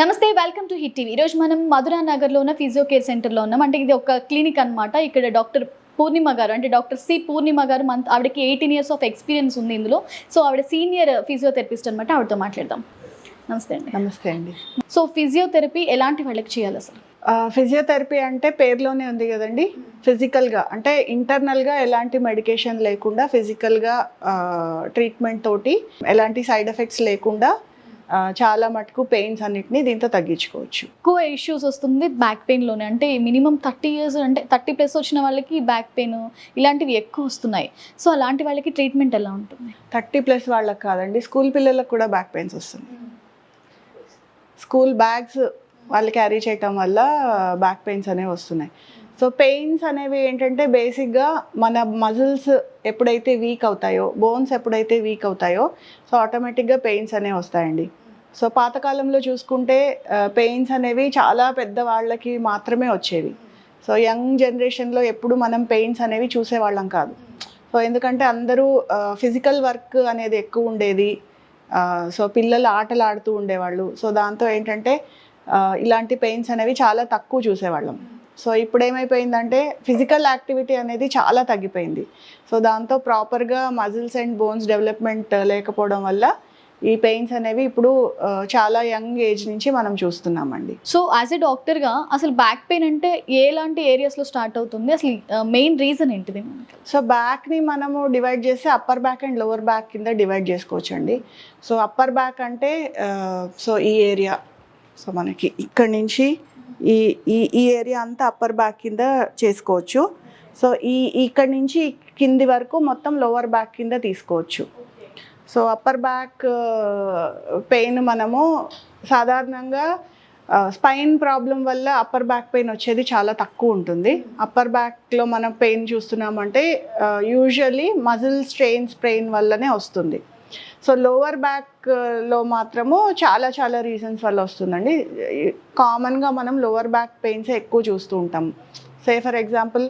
నమస్తే welcome to hit TV. ఈరోజు మనం మధురా నగర్లో ఉన్న ఫిజియో కేర్ సెంటర్లో ఉన్నాం. అంటే ఇది ఒక క్లినిక్ అన్నమాట. ఇక్కడ డాక్టర్ పూర్ణిమ గారు అంటే డాక్టర్ సి పూర్ణిమ గారు మన ఆవిడకి ఎయిటీన్ ఇయర్స్ ఆఫ్ ఎక్స్పీరియన్స్ ఉంది ఇందులో. సో ఆవిడ సీనియర్ ఫిజియోథెరపిస్ట్ అనమాట ఆవిడతో మాట్లాడదాం. నమస్తే అండి. నమస్తే అండి. సో ఫిజియోథెరపీ ఎలాంటి వాళ్ళకి చేయాలి అసలు? ఫిజియోథెరపీ అంటే పేరులోనే ఉంది కదండి. ఫిజికల్గా అంటే ఇంటర్నల్గా ఎలాంటి మెడికేషన్ లేకుండా ఫిజికల్గా ట్రీట్మెంట్ తోటి ఎలాంటి సైడ్ ఎఫెక్ట్స్ లేకుండా చాలా మటుకు పెయిన్స్ అన్నిటిని దీంతో తగ్గించుకోవచ్చు. ఎక్కువ ఇష్యూస్ వస్తుంది బ్యాక్ పెయిన్లోనే అంటే మినిమం థర్టీ ఇయర్స్ అంటే థర్టీ ప్లస్ వచ్చిన వాళ్ళకి బ్యాక్ పెయిన్ ఇలాంటివి ఎక్కువ వస్తున్నాయి. సో అలాంటి వాళ్ళకి ట్రీట్మెంట్ ఎలా ఉంటుంది? థర్టీ ప్లస్ వాళ్ళకి కాదండి స్కూల్ పిల్లలకు కూడా బ్యాక్ పెయిన్స్ వస్తుంది స్కూల్ బ్యాగ్స్ వాళ్ళు క్యారీ చేయటం వల్ల బ్యాక్ పెయిన్స్ అనేవి వస్తున్నాయి. సో పెయిన్స్ అనేవి ఏంటంటే బేసిక్గా మన మజిల్స్ ఎప్పుడైతే వీక్ అవుతాయో బోన్స్ ఎప్పుడైతే వీక్ అవుతాయో సో ఆటోమేటిక్గా పెయిన్స్ అనేవి వస్తాయండి. సో పాతకాలంలో చూసుకుంటే పెయిన్స్ అనేవి చాలా పెద్ద వాళ్ళకి మాత్రమే వచ్చేవి. సో యంగ్ జనరేషన్లో ఎప్పుడు మనం పెయిన్స్ అనేవి చూసేవాళ్ళం కాదు. సో ఎందుకంటే అందరూ ఫిజికల్ వర్క్ అనేది ఎక్కువ ఉండేది. సో పిల్లలు ఆటలు ఆడుతూ ఉండేవాళ్ళు. సో దాంతో ఏంటంటే ఇలాంటి పెయిన్స్ అనేవి చాలా తక్కువ చూసేవాళ్ళం. సో ఇప్పుడు ఏమైపోయిందంటే ఫిజికల్ యాక్టివిటీ అనేది చాలా తగ్గిపోయింది. సో దాంతో ప్రాపర్గా మజిల్స్ అండ్ బోన్స్ డెవలప్మెంట్ లేకపోవడం వల్ల ఈ పెయిన్స్ అనేవి ఇప్పుడు చాలా యంగ్ ఏజ్ నుంచి మనం చూస్తున్నామండి. సో యాజ్ ఎ డాక్టర్గా అసలు బ్యాక్ పెయిన్ అంటే ఎలాంటి ఏరియాస్లో స్టార్ట్ అవుతుంది? అసలు మెయిన్ రీజన్ ఏంటిది? సో బ్యాక్ని మనము డివైడ్ చేసి upper back and lower back కింద డివైడ్ చేసుకోవచ్చు అండి సో అప్పర్ బ్యాక్ అంటే సో ఈ ఏరియా సో మనకి ఇక్కడ నుంచి ఈ ఈ ఈ ఏరియా అంతా అప్పర్ బ్యాక్ కింద చేసుకోవచ్చు. సో ఈ ఇక్కడ నుంచి కింది వరకు మొత్తం లోవర్ బ్యాక్ కింద తీసుకోవచ్చు. సో అప్పర్ బ్యాక్ పెయిన్ మనము సాధారణంగా uh, స్పైన్ ప్రాబ్లం వల్ల అప్పర్ బ్యాక్ పెయిన్ వచ్చేది చాలా తక్కువ ఉంటుంది. అప్పర్ బ్యాక్లో మనం పెయిన్ చూస్తున్నామంటే యూజువల్లీ మజిల్ స్ట్రెయిన్ పెయిన్ వల్లనే వస్తుంది. సో లోవర్ బ్యాక్లో మాత్రము చాలా చాలా రీజన్స్ వల్ల వస్తుందండి. కామన్గా మనం లోవర్ బ్యాక్ పెయిన్స్ ఎక్కువ చూస్తూ ఉంటాం. సే ఫర్ ఎగ్జాంపుల్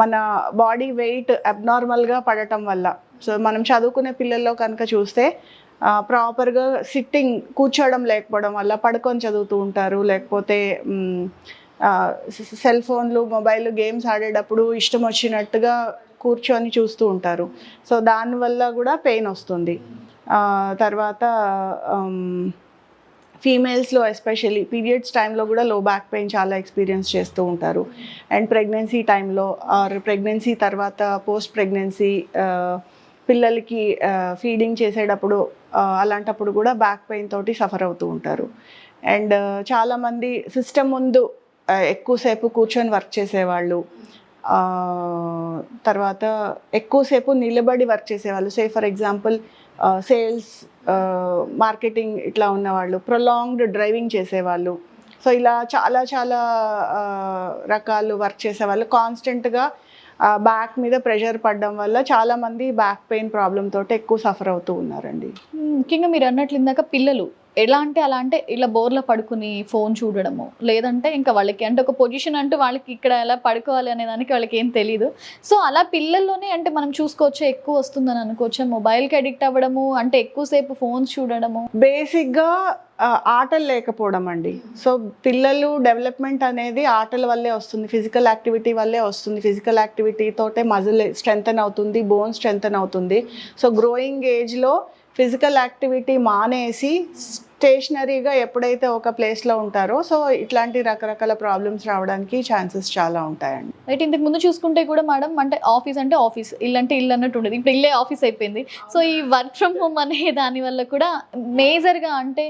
మన బాడీ వెయిట్ అబ్నార్మల్గా పడటం వల్ల. సో మనం చదువుకునే పిల్లల్లో కనుక చూస్తే ప్రాపర్గా సిట్టింగ్ కూర్చోవడం లేకపోవడం వల్ల పడుకొని చదువుతూ ఉంటారు. లేకపోతే సెల్ ఫోన్లు మొబైల్ గేమ్స్ ఆడేటప్పుడు ఇష్టం వచ్చినట్టుగా కూర్చొని చూస్తూ ఉంటారు. సో దానివల్ల కూడా పెయిన్ వస్తుంది. తర్వాత ఫీమేల్స్లో ఎస్పెషల్లీ పీరియడ్స్ టైంలో కూడా లో బ్యాక్ పెయిన్ చాలా ఎక్స్పీరియన్స్ చేస్తూ ఉంటారు. అండ్ ప్రెగ్నెన్సీ టైంలో ఆర్ ప్రెగ్నెన్సీ తర్వాత పోస్ట్ ప్రెగ్నెన్సీ పిల్లలకి ఫీడింగ్ చేసేటప్పుడు అలాంటప్పుడు కూడా బ్యాక్ పెయిన్ తోటి సఫర్ అవుతూ ఉంటారు. అండ్ చాలామంది సిస్టమ్ ముందు ఎక్కువసేపు కూర్చొని వర్క్ చేసేవాళ్ళు. తర్వాత ఎక్కువసేపు నిలబడి వర్క్ చేసేవాళ్ళు. Say for example sales marketing ఇట్లా ఉన్నవాళ్ళు ప్రొలాంగ్డ్ డ్రైవింగ్ చేసేవాళ్ళు. సో ఇలా చాలా చాలా రకాలు వర్క్ చేసేవాళ్ళు. కాన్స్టెంట్గా బ్యాక్ మీద ప్రెషర్ పడడం వల్ల చాలామంది బ్యాక్ పెయిన్ ప్రాబ్లమ్ తోటి ఎక్కువ సఫర్ అవుతూ ఉన్నారండి. ముఖ్యంగా మీరు అన్నట్లు ఇందాక పిల్లలు ఎలా అంటే అలా అంటే ఇలా బోర్లో పడుకుని ఫోన్ చూడడము. లేదంటే ఇంకా వాళ్ళకి అంటే ఒక పొజిషన్ అంటూ వాళ్ళకి ఇక్కడ ఎలా పడుకోవాలి అనే దానికి వాళ్ళకి ఏం తెలియదు సో అలా పిల్లల్లోనే అంటే మనం చూసుకోవచ్చు? ఎక్కువ వస్తుందని అనుకోవచ్చు? మొబైల్కి అడిక్ట్ అవ్వడము అంటే ఎక్కువసేపు ఫోన్స్ చూడడము. బేసిక్గా ఆటలు లేకపోవడం అండి. సో పిల్లలు డెవలప్మెంట్ అనేది ఆటల వల్లే వస్తుంది. ఫిజికల్ యాక్టివిటీ వల్లే వస్తుంది. ఫిజికల్ యాక్టివిటీ తోటే మజిల్ స్ట్రెంగ్తన్ అవుతుంది బోన్ స్ట్రెంగ్తన్ అవుతుంది. సో గ్రోయింగ్ ఏజ్లో ఫిజికల్ యాక్టివిటీ మానేసి స్టేషనరీగా ఎప్పుడైతే ఒక ప్లేస్లో ఉంటారో సో ఇట్లాంటి రకరకాల ప్రాబ్లమ్స్ రావడానికి ఛాన్సెస్ చాలా ఉంటాయండి. రైట్ ఇంతకు ముందు చూసుకుంటే కూడా మేడం అంటే ఆఫీస్ అంటే ఆఫీస్ ఇల్లు అంటే ఇల్లు అన్నట్టు ఉండేది. ఇప్పుడు ఇల్లే ఆఫీస్ అయిపోయింది. సో ఈ వర్క్ ఫ్రమ్ హోమ్ అనే దాని వల్ల కూడా మేజర్గా అంటే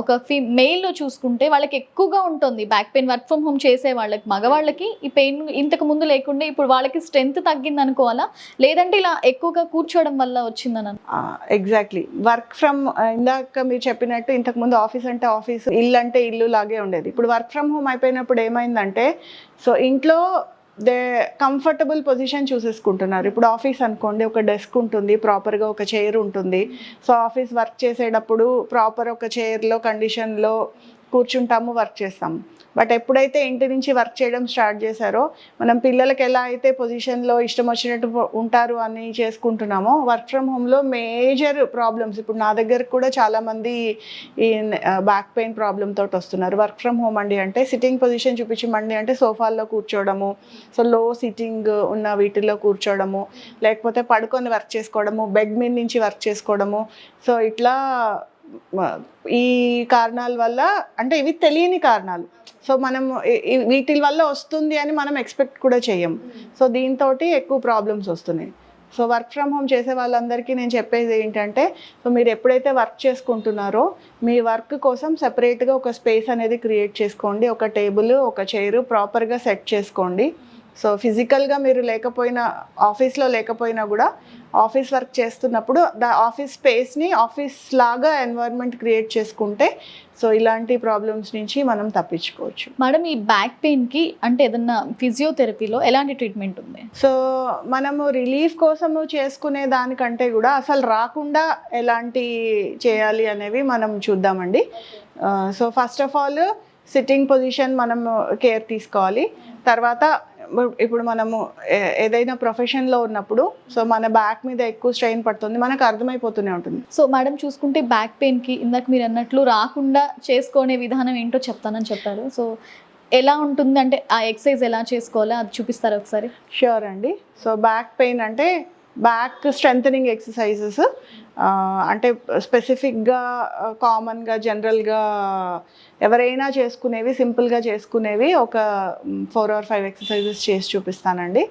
ఒక ఫీ మెయిల్లో చూసుకుంటే వాళ్ళకి ఎక్కువగా ఉంటుంది. Back pain work from home చేసే వాళ్ళకి మగవాళ్ళకి ఈ పెయిన్ ఇంతకు ముందు లేకుండా ఇప్పుడు వాళ్ళకి స్ట్రెంత్ తగ్గింది అనుకోవాలా లేదంటే ఇలా ఎక్కువగా కూర్చోవడం వల్ల వచ్చిందని ఎగ్జాక్ట్లీ. వర్క్ ఫ్రమ్ ఇందాక మీరు చెప్పినట్టు ఇంతకుముందు ఆఫీస్ అంటే ఆఫీస్ ఇల్లు అంటే ఇల్లు లాగే ఉండేది. ఇప్పుడు వర్క్ ఫ్రమ్ హోమ్ అయిపోయినప్పుడు ఏమైందంటే సో ఇంట్లో దే కంఫర్టబుల్ పొజిషన్ చూసేసుకుంటున్నారు. ఇప్పుడు ఆఫీస్ అనుకోండి ఒక డెస్క్ ఉంటుంది ప్రాపర్గా ఒక చైర్ ఉంటుంది. సో ఆఫీస్ వర్క్ చేసేటప్పుడు ప్రాపర్ ఒక చైర్లో కండిషన్లో కూర్చుంటాము వర్క్ చేస్తాము. బట్ ఎప్పుడైతే ఇంటి నుంచి వర్క్ చేయడం స్టార్ట్ చేశారో మనం పిల్లలకి ఎలా అయితే పొజిషన్లో ఇష్టం వచ్చినట్టు ఉంటారు అని చేసుకుంటున్నామో వర్క్ ఫ్రమ్ హోమ్లో మేజర్ ప్రాబ్లమ్స్ ఇప్పుడు నా దగ్గర కూడా చాలామంది ఈ బ్యాక్ పెయిన్ ప్రాబ్లమ్ తోటి వస్తున్నారు. వర్క్ ఫ్రమ్ హోమ్ అండి అంటే సిట్టింగ్ పొజిషన్ చూపించమండి అంటే సోఫాల్లో కూర్చోవడము సో లో సిట్టింగ్ ఉన్న వీటిల్లో కూర్చోవడము లేకపోతే పడుకొని వర్క్ చేసుకోవడము బెడ్ మీద నుంచి వర్క్ చేసుకోవడము సో ఇట్లా ఈ కారణాల వల్ల అంటే ఇవి తెలియని కారణాలు. సో మనం వీటి వల్ల వస్తుంది అని మనం ఎక్స్పెక్ట్ కూడా చేయం సో దీంతో ఎక్కువ ప్రాబ్లమ్స్ వస్తున్నాయి. సో వర్క్ ఫ్రమ్ హోమ్ చేసే వాళ్ళందరికీ నేను చెప్పేది ఏంటంటే సో మీరు ఎప్పుడైతే వర్క్ చేసుకుంటున్నారో మీ వర్క్ కోసం సెపరేట్గా ఒక స్పేస్ అనేది క్రియేట్ చేసుకోండి. ఒక టేబుల్ ఒక చైరు ప్రాపర్గా సెట్ చేసుకోండి. సో ఫిజికల్గా మీరు లేకపోయినా ఆఫీస్లో లేకపోయినా కూడా ఆఫీస్ వర్క్ చేస్తున్నప్పుడు ద ఆఫీస్ స్పేస్ని ఆఫీస్ లాగా ఎన్వైర్న్మెంట్ క్రియేట్ చేసుకుంటే సో ఇలాంటి ప్రాబ్లమ్స్ నుంచి మనం తప్పించుకోవచ్చు. మేడం ఈ బ్యాక్ పెయిన్కి అంటే ఏదన్నా ఫిజియోథెరపీలో ఎలాంటి ట్రీట్మెంట్ ఉంది? సో మనము రిలీఫ్ కోసము చేసుకునే దానికంటే కూడా అసలు రాకుండా ఎలాంటి చేయాలి అనేవి మనం చూద్దామండి. So first of all sitting position మనము కేర్ తీసుకోవాలి. తర్వాత ఇప్పుడు మనము ఏదైనా ప్రొఫెషన్లో ఉన్నప్పుడు సో మన బ్యాక్ మీద ఎక్కువ స్ట్రెయిన్ పడుతుంది మనకు అర్థమైపోతూనే ఉంటుంది. సో మేడం చూసుకుంటే బ్యాక్ పెయిన్కి ఇందాక మీరు అన్నట్లు రాకుండా చేసుకునే విధానం ఏంటో చెప్తానని చెప్పారు. సో ఎలా ఉంటుంది అంటే ఆ ఎక్సర్సైజ్ ఎలా చేసుకోవాలో అది చూపిస్తారా ఒకసారి? ష్యూర్ అండి. సో బ్యాక్ పెయిన్ అంటే బ్యాక్ స్ట్రెంథనింగ్ ఎక్సర్సైజెస్ అంటే స్పెసిఫిక్గా కామన్గా జనరల్గా ఎవరైనా చేసుకునేవి సింపుల్గా చేసుకునేవి ఒక ఫోర్ ఆర్ ఫైవ్ ఎక్సర్సైజెస్ చేసి చూపిస్తానండి.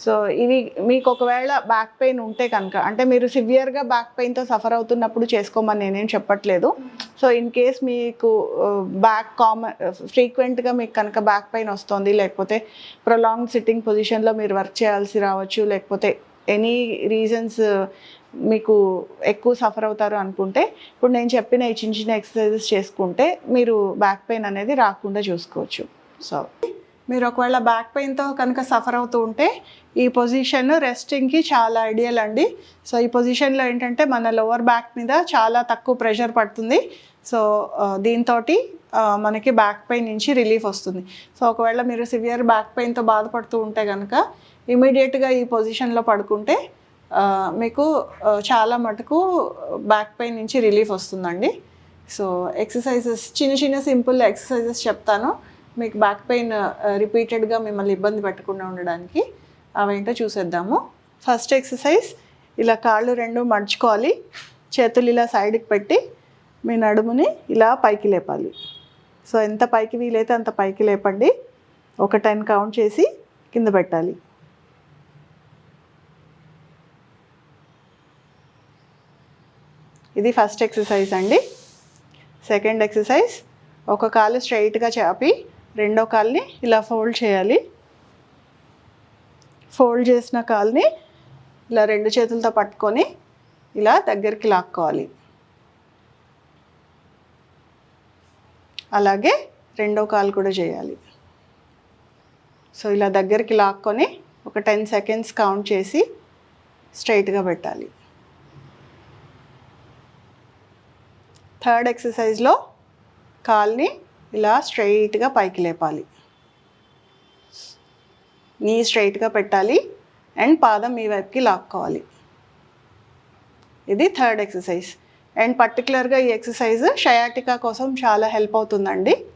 సో ఇవి మీకు ఒకవేళ బ్యాక్ పెయిన్ ఉంటే కనుక అంటే మీరు సివియర్గా బ్యాక్ పెయిన్తో సఫర్ అవుతున్నప్పుడు చేసుకోమని నేనేం చెప్పట్లేదు. సో ఇన్ కేస్ మీకు బ్యాక్ కామన్ ఫ్రీక్వెంట్గా మీకు కనుక బ్యాక్ పెయిన్ వస్తుంది లేకపోతే ప్రొలాంగ్ సిట్టింగ్ పొజిషన్లో మీరు వర్క్ చేయాల్సి రావచ్చు లేకపోతే ఎనీ రీజన్స్ uh, మీకు ఎక్కువ సఫర్ అవుతారు అనుకుంటే ఇప్పుడు నేను చెప్పిన ఈ చిన్న చిన్న ఎక్సర్సైజెస్ చేసుకుంటే మీరు బ్యాక్ పెయిన్ అనేది రాకుండా చూసుకోవచ్చు. సో మీరు ఒకవేళ బ్యాక్ పెయిన్తో కనుక సఫర్ అవుతూ ఉంటే ఈ పొజిషన్ రెస్టింగ్కి చాలా ఐడియల్ అండి. సో ఈ పొజిషన్లో ఏంటంటే మన లోవర్ బ్యాక్ మీద చాలా తక్కువ ప్రెషర్ పడుతుంది. సో uh, దీంతో మనకి బ్యాక్ పెయిన్ నుంచి రిలీఫ్ వస్తుంది. సో ఒకవేళ మీరు సివియర్ బ్యాక్ పెయిన్తో బాధపడుతూ ఉంటే కనుక ఇమీడియట్గా ఈ పొజిషన్లో పడుకుంటే మీకు చాలా మటుకు బ్యాక్ పెయిన్ నుంచి రిలీఫ్ వస్తుందండి. సో ఎక్సర్సైజెస్ చిన్న చిన్న సింపుల్ ఎక్సర్సైజెస్ చెప్తాను. మీకు బ్యాక్ పెయిన్ రిపీటెడ్గా మిమ్మల్ని ఇబ్బంది పెట్టకుండా ఉండడానికి అవేంటో చూసేద్దాము. ఫస్ట్ ఎక్సర్సైజ్ ఇలా కాళ్ళు రెండు మడుచుకోవాలి. చేతులు ఇలా సైడ్కి పెట్టి మీ నడుముని ఇలా పైకి లేపాలి. సో ఎంత పైకి వీలైతే అంత పైకి లేపండి. ఒక టెన్ కౌంట్ చేసి కింద పెట్టాలి. ఇది ఫస్ట్ ఎక్సర్సైజ్ అండి. సెకండ్ ఎక్సర్సైజ్ ఒక కాలు స్ట్రైట్గా చాపి రెండో కాల్ని ఇలా ఫోల్డ్ చేయాలి. ఫోల్డ్ చేసిన కాల్ని ఇలా రెండు చేతులతో పట్టుకొని ఇలా దగ్గరికి లాక్కోవాలి. అలాగే రెండో కాలు కూడా చేయాలి. సో ఇలా దగ్గరికి లాక్కొని ఒక టెన్ సెకండ్స్ కౌంట్ చేసి స్ట్రైట్గా పెట్టాలి. థర్డ్ ఎక్సర్సైజ్లో కాల్ని ఇలా స్ట్రైట్గా పైకి లేపాలి. నీ స్ట్రైట్గా పెట్టాలి అండ్ పాదం మీ వైపుకి లాక్కోవాలి. ఇది థర్డ్ ఎక్సర్సైజ్. అండ్ పర్టికులర్గా ఈ ఎక్సర్సైజ్ షయాటికా కోసం చాలా హెల్ప్ అవుతుందండి.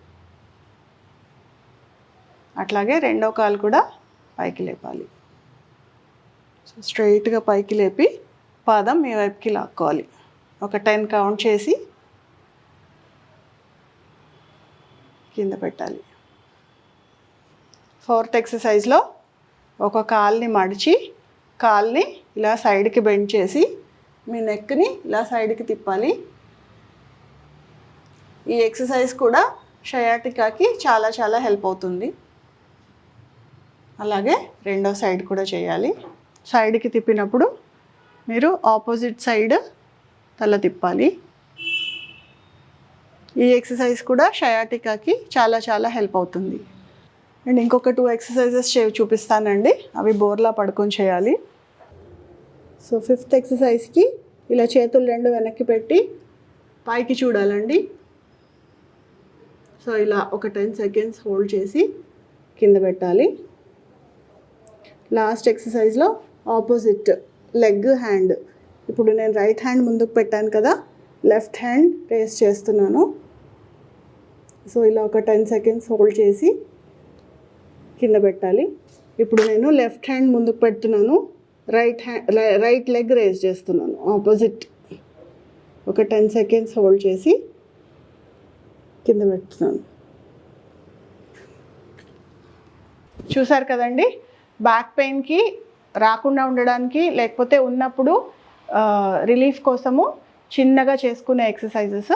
అట్లాగే రెండో కాలు కూడా పైకి లేపాలి. సో స్ట్రైట్గా పైకి లేపి పాదం మీ వైపుకి లాక్కోవాలి. ఒక టెన్ కౌంట్ చేసి కింద పెట్టాలి. ఫోర్త్ ఎక్సర్సైజ్లో ఒక కాల్ని మడిచి కాల్ని ఇలా సైడ్కి బెండ్ చేసి మీ నెక్ని ఇలా సైడ్కి తిప్పాలి. ఈ ఎక్సర్సైజ్ కూడా షయాటికాకి చాలా చాలా హెల్ప్ అవుతుంది. అలాగే రెండో సైడ్ కూడా చేయాలి. సైడ్కి తిప్పినప్పుడు మీరు ఆపోజిట్ సైడ్ తల తిప్పాలి. ఈ ఎక్సర్సైజ్ కూడా షయాటికాకి చాలా చాలా హెల్ప్ అవుతుంది. అండ్ ఇంకొక టూ ఎక్సర్సైజెస్ చే చూపిస్తానండి. అవి బోర్లా పడుకొని చేయాలి. సో ఫిఫ్త్ ఎక్సర్సైజ్కి ఇలా చేతులు రెండు వెనక్కి పెట్టి పైకి చూడాలండి. సో ఇలా ఒక టెన్ సెకండ్స్ హోల్డ్ చేసి కింద పెట్టాలి. లాస్ట్ ఎక్సర్సైజ్లో ఆపోజిట్ లెగ్ హ్యాండ్ ఇప్పుడు నేను రైట్ హ్యాండ్ ముందుకు పెట్టాను కదా లెఫ్ట్ హ్యాండ్ రేస్ చేస్తున్నాను. సో ఇలా ఒక టెన్ సెకండ్స్ హోల్డ్ చేసి కింద పెట్టాలి. ఇప్పుడు నేను లెఫ్ట్ హ్యాండ్ ముందుకు పెడుతున్నాను. Right hand right leg raise చేస్తున్నాను. ఆపోజిట్ ఒక టెన్ సెకండ్స్ హోల్డ్ చేసి కింద పెడుతున్నాను చూసారు కదండి? బ్యాక్ పెయిన్కి రాకుండా ఉండడానికి లేకపోతే ఉన్నప్పుడు రిలీఫ్ కోసము చిన్నగా చేసుకునే ఎక్సర్సైజెస్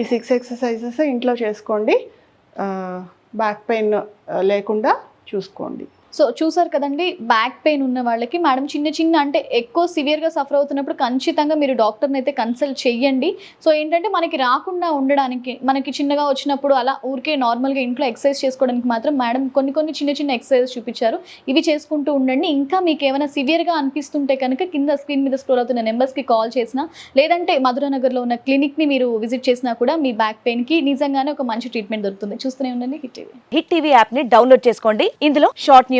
ఈ సిక్స్ ఎక్సర్సైజెస్ ఇంట్లో చేసుకోండి. బ్యాక్ పెయిన్ లేకుండా చూసుకోండి. సో చూసారు కదండి బ్యాక్ పెయిన్ ఉన్న వాళ్ళకి మేడం చిన్న చిన్న అంటే ఎక్కువ సివియర్గా సఫర్ అవుతున్నప్పుడు ఖచ్చితంగా మీరు డాక్టర్ని అయితే కన్సల్ట్ చేయండి సో ఏంటంటే మనకి రాకుండా ఉండడానికి మనకి చిన్నగా వచ్చినప్పుడు అలా ఊరికే నార్మల్గా ఇంట్లో ఎక్సర్సైజ్ చేసుకోవడానికి మాత్రం మేడం కొన్ని కొన్ని చిన్న చిన్న ఎక్సర్సైజ్ చూపించారు. ఇవి చేసుకుంటూ ఉండండి. ఇంకా మీకు ఏమైనా సివియర్గా అనిపిస్తుంటే కనుక కింద స్క్రీన్ మీద స్క్రోల్ అవుతున్న నెంబర్స్కి కాల్ చేసినా లేదంటే మధురానగర్లో ఉన్న క్లినిక్ని మీరు విజిట్ చేసినా కూడా మీ బ్యాక్ పెయిన్కి నిజంగానే ఒక మంచి ట్రీట్మెంట్ దొరుకుతుంది. చూస్తూనే ఉండండి హిట్ టీవీ హిట్ టీవీ యాప్ని డౌన్లోడ్ చేసుకోండి. ఇందులో short news